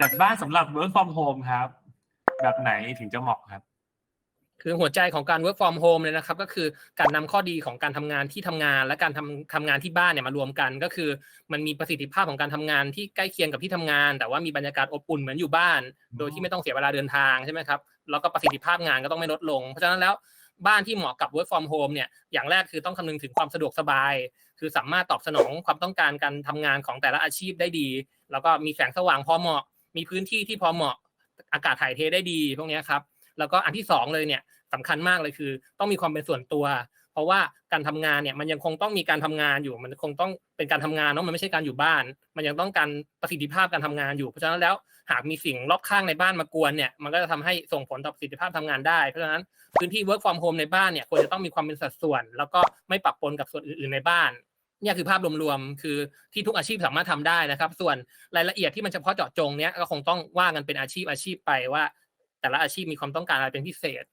จัดบ้านสำหรับ work from home ครับ แบบไหนถึงจะเหมาะครับ คือหัวใจของการ work from home เนี่ยนะครับ ก็คือการนำข้อดีของการทำงานที่ทำงาน และการทำทำงานที่บ้านเนี่ยมารวมกัน ก็คือมันมีประสิทธิภาพของการทำงานที่ใกล้เคียงกับที่ทำงาน แต่ว่ามีบรรยากาศอบอุ่นเหมือนอยู่บ้าน โดยที่ไม่ต้องเสียเวลาเดินทางใช่ไหมครับ แล้วก็ประสิทธิภาพงานก็ต้องไม่ลดลง เพราะฉะนั้นแล้วบ้านที่เหมาะกับ work from home เนี่ย อย่างแรกคือต้องคำนึงถึงความสะดวกสบาย คือสามารถตอบสนองความต้องการการทำงานของแต่ละอาชีพได้ดี แล้วก็มีแสงสว่างพอเหมาะ มีพื้นที่ที่พอเหมาะอากาศถ่ายเทได้ดีพวกนี้ครับแล้วก็อันที่สองเลยเนี่ยสำคัญมากเลยคือ ต้องมีความเป็นส่วนตัว เพราะว่าการทำงานเนี่ยมันยังคงต้องมีการทำงานอยู่ มันคงต้องเป็นการทำงานเนาะมันไม่ใช่การอยู่บ้าน มันยังต้องการประสิทธิภาพการทำงานอยู่ เพราะฉะนั้นแล้วหากมีสิ่งรอบข้างในบ้านมากวนเนี่ยมันก็จะทำให้ส่งผลต่อประสิทธิภาพทำงานได้ เพราะฉะนั้นพื้นที่ work from home ในบ้านเนี่ยควรจะต้องมีความเป็นสัดส่วน แล้วก็ไม่ปะปนกับส่วนอื่นๆในบ้าน เนี่ยคือภาพรวมๆ คือที่ทุกอาชีพสามารถทำได้นะครับ ส่วนรายละเอียดที่มันเฉพาะเจาะจงเนี้ยก็คงต้องว่ากันเป็นอาชีพอาชีพไปว่า แต่ละอาชีพมีความต้องการอะไรเป็นพิเศษ